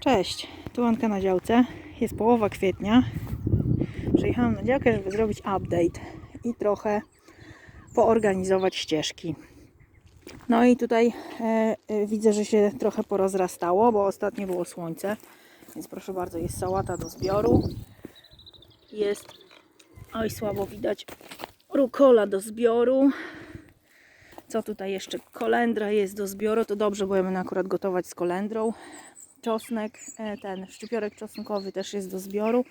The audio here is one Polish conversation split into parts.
Cześć, tu Anka na działce. Jest połowa kwietnia. Przyjechałam na działkę, żeby zrobić update i trochę poorganizować ścieżki. No i tutaj e, e, widzę, że się trochę porozrastało, bo ostatnio było słońce. Więc proszę bardzo, jest sałata do zbioru. Jest, oj słabo widać, rukola do zbioru. Co tutaj jeszcze? Kolendra jest do zbioru. To dobrze, bo ja będę akurat gotować z kolendrą. Czosnek, e, ten szczypiorek czosnkowy też jest do zbioru.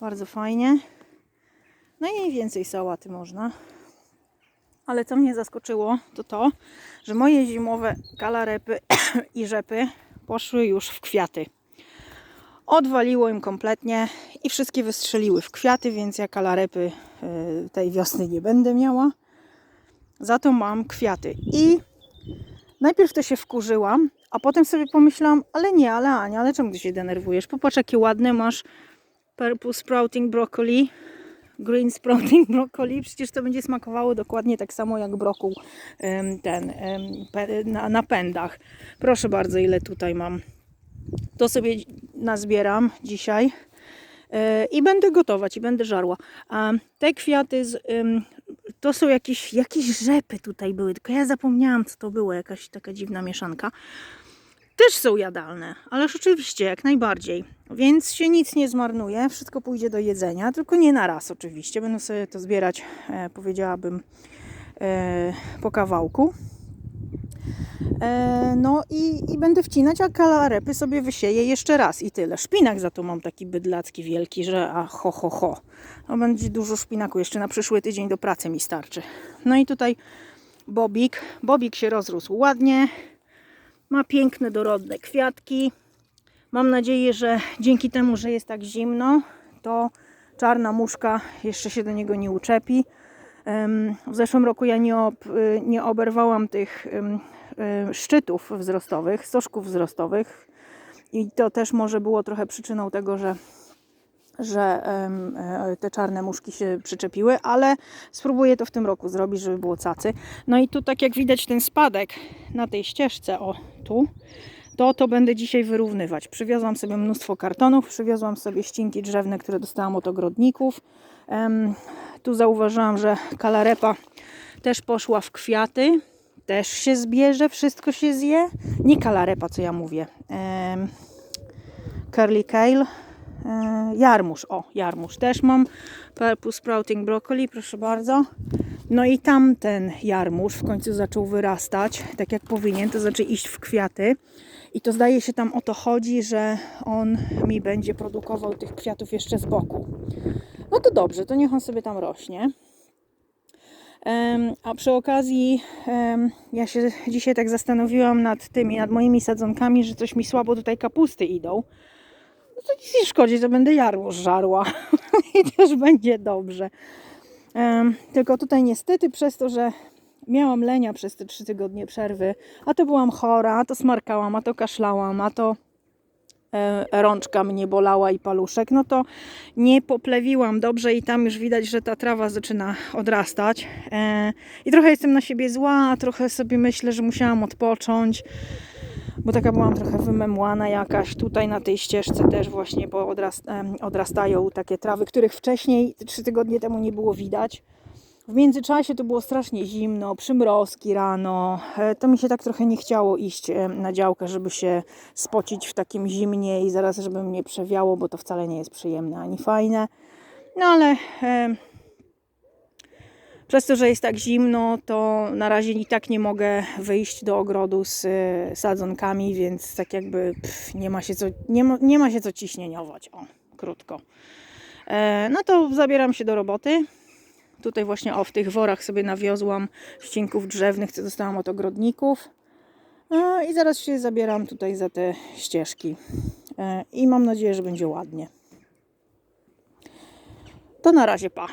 Bardzo fajnie. No i więcej sałaty można. Ale co mnie zaskoczyło, to to, że moje zimowe kalarepy i rzepy poszły już w kwiaty. Odwaliło im kompletnie i wszystkie wystrzeliły w kwiaty, więc ja kalarepy e, tej wiosny nie będę miała. Za to mam kwiaty. I najpierw to się wkurzyłam, a potem sobie pomyślałam, ale nie, ale Ania, ale czemu ty się denerwujesz? Popatrz, jakie ładne masz purple sprouting broccoli, green sprouting broccoli. Przecież to będzie smakowało dokładnie tak samo jak brokuł ten na, na pędach. Proszę bardzo, ile tutaj mam. To sobie nazbieram dzisiaj. E, I będę gotować, i będę żarła. Te kwiaty, to są jakieś, jakieś rzepy tutaj były, tylko ja zapomniałam, co to było, jakaś taka dziwna mieszanka. Też są jadalne, ależ oczywiście, jak najbardziej. Więc się nic nie zmarnuje, wszystko pójdzie do jedzenia, tylko nie na raz oczywiście. Będę sobie to zbierać, e, powiedziałabym, e, po kawałku. E, no i, i będę wcinać, a kalarepy sobie wysieję jeszcze raz i tyle. Szpinak za to mam taki bydlacki wielki, że a ho ho ho. No będzie dużo szpinaku, jeszcze na przyszły tydzień do pracy mi starczy. No i tutaj bobik. Bobik się rozrósł ładnie. Ma piękne, dorodne kwiatki. Mam nadzieję, że dzięki temu, że jest tak zimno, to czarna muszka jeszcze się do niego nie uczepi. W zeszłym roku ja nie, ob, y, nie oberwałam tych szczytów wzrostowych, stożków wzrostowych i to też może było trochę przyczyną tego, że, że e, te czarne muszki się przyczepiły, ale spróbuję to w tym roku zrobić, żeby było cacy. No i tu tak jak widać ten spadek na tej ścieżce, o tu, to to będę dzisiaj wyrównywać. Przywiozłam sobie mnóstwo kartonów, przywiozłam sobie ścinki drzewne, które dostałam od ogrodników. Tu zauważyłam, że kalarepa też poszła w kwiaty. Też się zbierze, wszystko się zje. Nie kalarepa, co ja mówię. Em, curly kale. E, jarmuż, o, jarmuż też mam. Purple sprouting broccoli, proszę bardzo. No i tamten jarmuż w końcu zaczął wyrastać, tak jak powinien, to znaczy iść w kwiaty. I to zdaje się tam o to chodzi, że on mi będzie produkował tych kwiatów jeszcze z boku. No to dobrze, to niech on sobie tam rośnie. A przy okazji, ja się dzisiaj tak zastanowiłam nad tymi, nad moimi sadzonkami, że coś mi słabo tutaj kapusty idą. No to nic nie szkodzi, to będę jarmuż żarła i też będzie dobrze. Tylko tutaj niestety przez to, że miałam lenia przez te trzy tygodnie przerwy, a to byłam chora, a to smarkałam, a to kaszlałam, a to rączka mnie bolała i paluszek, no to nie poplewiłam dobrze i tam już widać, że ta trawa zaczyna odrastać. E, I trochę jestem na siebie zła, trochę sobie myślę, że musiałam odpocząć, bo taka byłam trochę wymemłana jakaś. Tutaj na tej ścieżce też właśnie bo odrastają takie trawy, których wcześniej, trzy tygodnie temu nie było widać. W międzyczasie to było strasznie zimno, przymrozki rano. E, To mi się tak trochę nie chciało iść e, na działkę, żeby się spocić w takim zimnie i zaraz, żeby mnie przewiało, bo to wcale nie jest przyjemne ani fajne. No ale e, przez to, że jest tak zimno, to na razie i tak nie mogę wyjść do ogrodu z e, sadzonkami, więc tak jakby pff, nie, ma się co, nie, ma, nie ma się co ciśnieniować. O, krótko. E, no to zabieram się do roboty. Tutaj właśnie o w tych worach sobie nawiozłam ścinków drzewnych, co dostałam od ogrodników. E, I zaraz się zabieram tutaj za te ścieżki. E, I mam nadzieję, że będzie ładnie. To na razie pa.